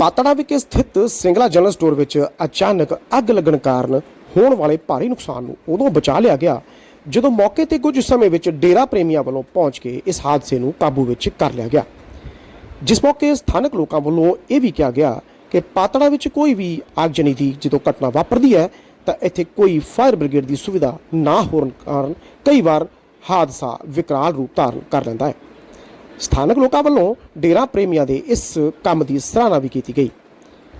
ਪਾਤੜਾ ਵਿਖੇ ਸਥਿਤ Singla general store ਵਿੱਚ ਅਚਾਨਕ ਅੱਗ ਲੱਗਣ ਕਾਰਨ ਹੋਣ ਵਾਲੇ ਭਾਰੀ ਨੁਕਸਾਨ ਨੂੰ ਉਦੋਂ ਬਚਾ ਲਿਆ ਗਿਆ, ਜਦੋਂ ਮੌਕੇ ਤੇ ਕੁਝ ਸਮੇਂ ਵਿੱਚ ਡੇਰਾ ਪ੍ਰੇਮੀਆਂ ਵੱਲੋਂ ਪਹੁੰਚ ਕੇ ਇਸ ਹਾਦਸੇ ਨੂੰ ਕਾਬੂ ਵਿੱਚ ਕਰ ਲਿਆ ਗਿਆ। ਜਿਸ ਮੌਕੇ ਸਥਾਨਕ ਲੋਕਾਂ ਵੱਲੋਂ ਇਹ ਵੀ ਕਿਹਾ ਗਿਆ ਕਿ ਪਾਤੜਾ ਵਿੱਚ ਕੋਈ ਵੀ ਆਗਜਨੀ ਦੀ ਜਦੋਂ ਘਟਨਾ ਵਾਪਰਦੀ ਹੈ, ਤਾਂ ਇੱਥੇ ਕੋਈ ਫਾਇਰ ਬ੍ਰਿਗੇਡ ਦੀ ਸੁਵਿਧਾ ਨਾ ਹੋਣ ਕਾਰਨ ਕਈ ਵਾਰ ਹਾਦਸਾ ਵਿਕਰਾਲ ਰੂਪ ਧਾਰਨ ਕਰ ਲੈਂਦਾ ਹੈ। ਸਥਾਨਕ ਲੋਕਾਂ ਵੱਲੋਂ ਡੇਰਾ ਪ੍ਰੇਮੀਆਂ ਦੇ ਇਸ ਕੰਮ ਦੀ ਸਰਾਹਨਾ ਵੀ ਕੀਤੀ ਗਈ।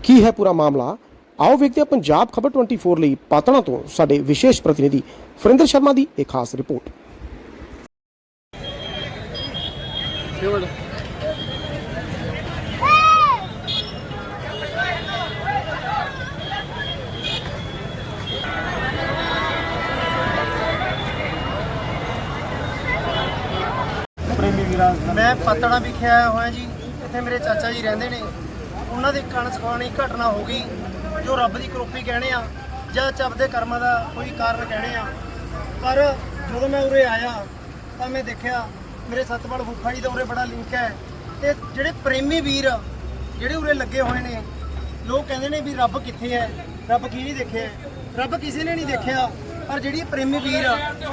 ਕੀ ਹੈ ਪੂਰਾ ਮਾਮਲਾ? ਆਓ ਵੇਖਦੇ ਹਾਂ ਪੰਜਾਬ ਖਬਰ 24 ਲਈ ਪਾਤਣਾ ਤੋਂ ਸਾਡੇ ਵਿਸ਼ੇਸ਼ ਪ੍ਰਤੀਨਿਧੀ ਫਰਿੰਦਰ ਸ਼ਰਮਾ ਦੀ ਇੱਕ ਖਾਸ ਰਿਪੋਰਟ। ਮੈਂ ਪਤਣਾ ਵਿਖੇ ਆਇਆ ਹੋਇਆ ਜੀ। ਇੱਥੇ ਮੇਰੇ ਚਾਚਾ ਜੀ ਰਹਿੰਦੇ ਨੇ। ਉਹਨਾਂ ਦੀ ਕਣ ਸਕਾਣੀ ਘਟਨਾ ਹੋ ਗਈ, ਜੋ ਰੱਬ ਦੀ ਕਰੋਪੀ ਕਹਿਣੇ ਆ, ਜਾਂ ਚੱਬ ਦੇ ਕਰਮਾਂ ਦਾ ਕੋਈ ਕਾਰਨ ਕਹਿਣੇ ਆ। ਪਰ ਜਦੋਂ ਮੈਂ ਉਰੇ ਆਇਆ, ਤਾਂ ਮੈਂ ਦੇਖਿਆ, ਮੇਰੇ ਸਤਪਾਲ ਫੁੱਫਾ ਜੀ ਦਾ ਉਰੇ ਬੜਾ ਲਿੰਕ ਹੈ। ਤੇ ਜਿਹੜੇ ਪ੍ਰੇਮੀ ਵੀਰ, ਜਿਹੜੇ ਉਰੇ ਲੱਗੇ ਹੋਏ ਨੇ, ਲੋਕ ਕਹਿੰਦੇ ਨੇ ਵੀ ਰੱਬ ਕਿੱਥੇ ਹੈ? ਰੱਬ ਕੀ ਨਹੀਂ ਦੇਖਿਆ? ਰੱਬ ਕਿਸੇ ਨੇ ਨਹੀਂ ਦੇਖਿਆ। ਪਰ ਜਿਹੜੀ ਪ੍ਰੇਮੀ ਵੀਰ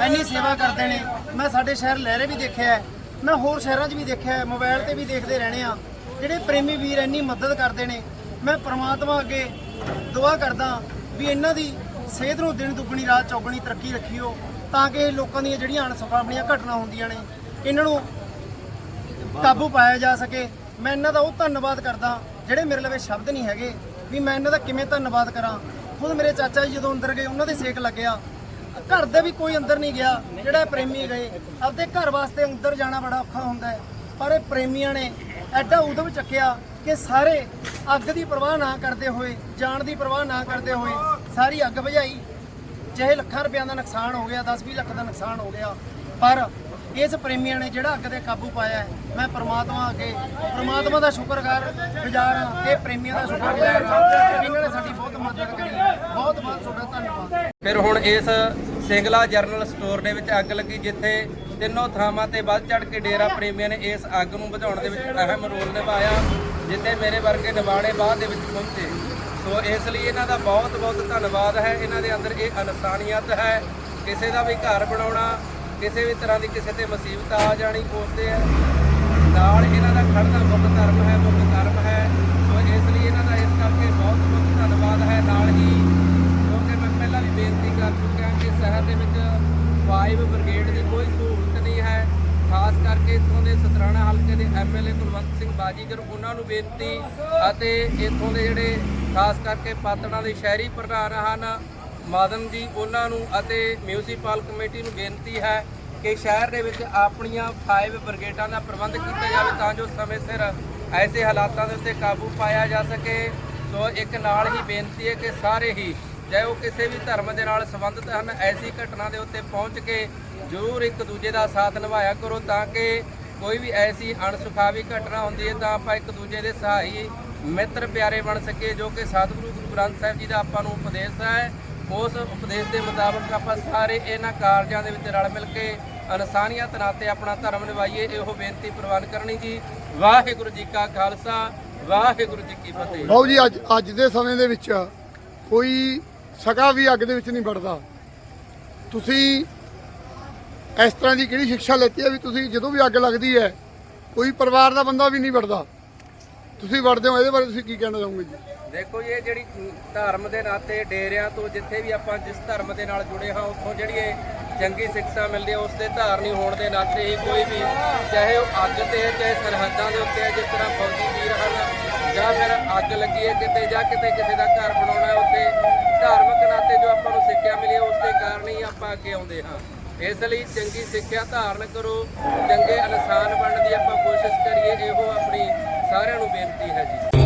ਇੰਨੀ ਸੇਵਾ ਕਰਦੇ ਨੇ, ਮੈਂ ਸਾਡੇ ਸ਼ਹਿਰ ਲਹਿਰੇ ਵੀ ਦੇਖਿਆ ਮੈਂ ਹੋਰ ਸ਼ਹਿਰਾਂ 'ਚ ਵੀ ਦੇਖਿਆ ਹੈ, ਮੋਬਾਈਲ ਤੇ ਵੀ ਦੇਖਦੇ ਰਹਿਣੇ ਆ ਜਿਹੜੇ ਪ੍ਰੇਮੀ ਵੀਰ ਇੰਨੀ ਮਦਦ ਕਰਦੇ ਨੇ ਮੈਂ ਪ੍ਰਮਾਤਮਾ ਅੱਗੇ ਦੁਆ ਕਰਦਾ ਵੀ ਇਹਨਾਂ ਦੀ ਸਿਹਤ ਨੂੰ ਦਿਨ ਦੁੱਗਣੀ ਰਾਤ ਚੌਗਣੀ ਤਰੱਕੀ ਰੱਖਿਓ ਤਾਂ ਕਿ ਲੋਕਾਂ ਦੀਆਂ ਜਿਹੜੀਆਂ ਅਣਸੁਖਾਵਣੀਆਂ ਘਟਨਾ ਹੁੰਦੀਆਂ ਨੇ ਇਹਨਾਂ ਨੂੰ ਕਾਬੂ ਪਾਇਆ ਜਾ ਸਕੇ। ਮੈਂ ਇਹਨਾਂ ਦਾ ਉਹ ਧੰਨਵਾਦ ਕਰਦਾ ਜਿਹੜੇ ਮੇਰੇ ਲਵੇ ਸ਼ਬਦ ਨਹੀਂ ਹੈਗੇ ਵੀ ਮੈਂ ਇਹਨਾਂ ਦਾ ਕਿਵੇਂ ਧੰਨਵਾਦ ਕਰਾਂ। ਖੁਦ ਮੇਰੇ ਚਾਚਾ ਜੀ ਜਦੋਂ ਅੰਦਰ ਗਏ ਉਹਨਾਂ ਦੇ ਸੇਕ ਲੱਗਿਆ। ਘਰ ਦੇ ਵੀ ਕੋਈ ਅੰਦਰ ਨਹੀਂ ਗਿਆ, ਜਿਹੜਾ ਪ੍ਰੇਮੀ ਗਏ। ਆਪਦੇ ਘਰ ਵਾਸਤੇ ਅੰਦਰ ਜਾਣਾ ਬੜਾ ਔਖਾ ਹੁੰਦਾ ਹੈ। ਪਰ ਇਹ ਪ੍ਰੇਮੀਆਂ ਨੇ ਐਡਾ ਉਦਮ ਚੱਕਿਆ ਕਿ ਸਾਰੇ ਅੱਗ ਦੀ ਪਰਵਾਹ ਨਾ ਕਰਦੇ ਹੋਏ, ਜਾਨ ਦੀ ਪਰਵਾਹ ਨਾ ਕਰਦੇ ਹੋਏ ਸਾਰੀ ਅੱਗ ਬੁਝਾਈ। ਚਾਹੇ ਲੱਖਾਂ ਰੁਪਿਆਂ ਦਾ ਨੁਕਸਾਨ ਹੋ ਗਿਆ 10-20 ਲੱਖ ਦਾ ਨੁਕਸਾਨ ਹੋ ਗਿਆ, ਪਰ ਇਸ ਪ੍ਰੇਮੀਆਂ ਨੇ ਜਿਹੜਾ ਅੱਗ ਦੇ ਕਾਬੂ ਪਾਇਆ ਮੈਂ ਪਰਮਾਤਮਾ ਅੱਗੇ, ਪਰਮਾਤਮਾ ਦਾ ਸ਼ੁਕਰਗੁਜ਼ਾਰ, ਗੁਜ਼ਾਰ ਹਾਂ ਤੇ ਪ੍ਰੇਮੀਆਂ ਦਾ ਸ਼ੁਕਰਗੁਜ਼ਾਰ ਹਾਂ ਇਹਨਾਂ ਨੇ ਸਾਡੀ ਬਹੁਤ ਮਦਦ ਕਰੀ ਬਹੁਤ ਬਹੁਤ ਤੁਹਾਡਾ ਧੰਨਵਾਦ ਫਿਰ ਹੁਣ ਇਸ ਸਿੰਗਲਾ ਜਰਨਲ ਸਟੋਰ ਦੇ ਵਿੱਚ ਅੱਗ ਲੱਗੀ, ਜਿੱਥੇ ਤਿੰਨੋਂ ਥਾਵਾਂ ਤੇ ਵੱਧ ਚੜ ਕੇ ਡੇਰਾ ਪ੍ਰੇਮੀਆਂ ਨੇ ਇਸ ਅੱਗ ਨੂੰ ਬੁਝਾਉਣ ਦੇ ਵਿੱਚ ਅਹਿਮ ਰੋਲ ਨਿਭਾਇਆ, ਜਿੱਥੇ ਮੇਰੇ ਵਰਗੇ ਨਿਵਾਣੇ ਬਾਅਦ ਦੇ ਵਿੱਚ ਪਹੁੰਚੇ। ਸੋ ਇਸ ਲਈ ਇਹਨਾਂ ਦਾ ਬਹੁਤ ਬਹੁਤ ਧੰਨਵਾਦ ਹੈ। ਇਹਨਾਂ ਦੇ ਅੰਦਰ ਇਹ ਇਨਸਾਨੀਅਤ ਹੈ। ਕਿਸੇ ਦਾ ਵੀ ਘਰ ਬਣਾਉਣਾ, ਕਿਸੇ ਵੀ ਤਰ੍ਹਾਂ ਦੀ ਕਿਸੇ ਤੇ ਮੁਸੀਬਤ ਆ ਜਾਣੀ ਕੋਸਦੇ ਹੈ ਨਾਲ ਇਹਨਾਂ ਦਾ ਖੜਨਾ ਮੁੱਖ ਧਰਮ ਹੈ, ਮੁੱਖ ਧਰਮ ਹੈ ਸੋ ਇਸ ਲਈ ਇਹਨਾਂ ਦਾ ਇਸ ਕਰਕੇ ਬਹੁਤ ਬਹੁਤ ਧੰਨਵਾਦ ਹੈ ਨਾਲ ਹੀ ਕਿਉਂਕਿ ਮੈਂ ਪਹਿਲਾਂ ਵੀ ਬੇਨਤੀ ਕਰ ਚੁੱਕਿਆ ਕਿ ਸ਼ਹਿਰ ਦੇ ਵਿੱਚ ਫਾਈਵ ਬ੍ਰਿਗੇਡ ਦੀ ਕੋਈ ਸਹੂਲਤ ਨਹੀਂ ਹੈ। ਖਾਸ ਕਰਕੇ ਇੱਥੋਂ ਦੇ ਸਤਰਾਣਾ ਹਲਕੇ ਦੇ ਐਮਐਲਏ ਕੁਲਵੰਤ ਸਿੰਘ ਬਾਜੀਗਰ, ਉਹਨਾਂ ਨੂੰ ਬੇਨਤੀ ਅਤੇ ਇੱਥੋਂ ਦੇ ਜਿਹੜੇ ਖਾਸ ਕਰਕੇ ਪਾਤੜਾਂ ਦੇ ਸ਼ਹਿਰੀ ਪ੍ਰਧਾਨ ਹਨ ਮਾਦਨ ਜੀ, ਉਹਨਾਂ ਨੂੰ ਅਤੇ ਮਿਊਨਿਸਪਲ ਕਮੇਟੀ ਨੂੰ ਬੇਨਤੀ ਹੈ ਕਿ ਸ਼ਹਿਰ ਦੇ ਵਿੱਚ ਆਪਣੀਆਂ ਫਾਈਵ ਬ੍ਰਿਗੇਡਾਂ ਦਾ ਪ੍ਰਬੰਧ ਕੀਤਾ ਜਾਵੇ ਤਾਂ ਜੋ ਸਮੇਂ ਸਿਰ ਐਸੇ ਹਾਲਾਤਾਂ ਦੇ ਉੱਤੇ ਕਾਬੂ ਪਾਇਆ ਜਾ ਸਕੇ। ਸੋ ਇੱਕ ਨਾਲ ਹੀ ਬੇਨਤੀ ਹੈ ਕਿ ਸਾਰੇ ਹੀ ਚਾਹੇ ਉਹ ਕਿਸੇ ਵੀ ਧਰਮ ਦੇ ਨਾਲ ਸੰਬੰਧਿਤ ਹਨ, ਐਸੀ ਘਟਨਾ ਦੇ ਉੱਤੇ ਪਹੁੰਚ ਕੇ ਜ਼ਰੂਰ ਇੱਕ ਦੂਜੇ ਦਾ ਸਾਥ ਨਿਭਾਇਆ ਕਰੋ, ਤਾਂ ਕਿ ਕੋਈ ਵੀ ਐਸੀ ਅਣਸੁਖਾਵੀ ਘਟਨਾ ਹੁੰਦੀ ਹੈ, ਤਾਂ ਆਪਾਂ ਇੱਕ ਦੂਜੇ ਦੇ ਸਹਾਈ ਮਿੱਤਰ ਪਿਆਰੇ ਬਣ ਸਕੀਏ, ਜੋ ਕਿ ਸਤਿਗੁਰੂ ਗੁਰੂ ਗ੍ਰੰਥ ਸਾਹਿਬ ਜੀ ਦਾ ਆਪਾਂ ਨੂੰ ਉਪਦੇਸ਼ ਹੈ। ਉਸ ਉਪਦੇਸ਼ ਦੇ ਮੁਤਾਬਕ ਆਪਾਂ ਸਾਰੇ ਇਹਨਾਂ ਕਾਰਜਾਂ ਦੇ ਵਿੱਚ ਰਲ ਮਿਲ ਕੇ ਇਨਸਾਨੀਅਤ ਨਾਤੇ ਆਪਣਾ ਧਰਮ ਨਿਭਾਈਏ, ਇਹੋ ਬੇਨਤੀ ਪ੍ਰਵਾਨ ਕਰਨੀ ਜੀ। ਵਾਹਿਗੁਰੂ ਜੀ ਕਾ ਖਾਲਸਾ, ਵਾਹਿਗੁਰੂ ਜੀ ਕੀ ਫਤਿਹ। ਬਾਊ ਜੀ, ਅੱਜ ਅੱਜ ਦੇ ਸਮੇਂ ਦੇ ਵਿੱਚ ਕੋਈ ਸਗਾ ਵੀ ਅੱਗ ਦੇ ਵਿੱਚ ਨਹੀਂ ਵੜਦਾ। ਤੁਸੀਂ ਇਸ ਤਰ੍ਹਾਂ ਦੀ ਕਿਹੜੀ ਸਿੱਖਿਆ ਲੈਤੀ ਹੈ ਵੀ ਤੁਸੀਂ ਜਦੋਂ ਵੀ ਅੱਗ ਲੱਗਦੀ ਹੈ, ਕੋਈ ਪਰਿਵਾਰ ਦਾ ਬੰਦਾ ਵੀ ਨਹੀਂ ਵੜਦਾ। ਤੁਸੀਂ ਵੜਦੇ ਹੋ, ਇਹਦੇ ਬਾਰੇ ਤੁਸੀਂ ਕੀ ਕਹਿਣਾ ਚਾਹੋਗੇ ਜੀ? ਦੇਖੋ ਜੀ, ਇਹ ਜਿਹੜੀ ਧਰਮ ਦੇ ਨਾਤੇ ਡੇਰਿਆਂ ਤੋਂ ਜਿੱਥੇ ਵੀ ਆਪਾਂ ਜਿਸ ਧਰਮ ਦੇ ਨਾਲ ਜੁੜੇ ਹਾਂ, ਉੱਥੋਂ ਜਿਹੜੀ ਇਹ ਚੰਗੀ ਸਿੱਖਿਆ ਮਿਲਦੀ ਹੈ, ਉਸ ਦੇ ਧਾਰਨੀ ਹੋਣ ਦੇ ਨਾਤੇ ਹੀ ਕੋਈ ਵੀ, ਚਾਹੇ ਉਹ ਅੱਗ ਤੇ ਚਾਹੇ ਸਰਹੱਦਾਂ ਦੇ ਉੱਤੇ ਜਿਸ ਤਰ੍ਹਾਂ ਫੌਜੀ ਜਾਂ ਫਿਰ ਅੱਗ ਲੱਗੀ ਹੈ ਕਿਤੇ ਜਾਂ ਕਿਤੇ ਕਿਸੇ ਦਾ ਘਰ ਬਣਾਉਣਾ ਹੈ ਉੱਥੇ। ਧਾਰਮਿਕ ਨਾਤੇ ਜੋ ਆਪਾਂ ਨੂੰ ਸਿੱਖਿਆ ਮਿਲੀ ਹੈ ਉਸ ਦੇ ਕਾਰਨ ਹੀ ਆਪਾਂ ਅੱਗੇ ਆਉਂਦੇ ਹਾਂ। ਇਸ ਲਈ ਚੰਗੀ ਸਿੱਖਿਆ ਧਾਰਨ ਕਰੋ, ਚੰਗੇ ਇਨਸਾਨ ਬਣਨ ਦੀ ਆਪਾਂ ਕੋਸ਼ਿਸ਼ ਕਰੀਏ, ਇਹੋ ਆਪਣੀ ਸਾਰਿਆਂ ਨੂੰ ਬੇਨਤੀ ਹੈ ਜੀ।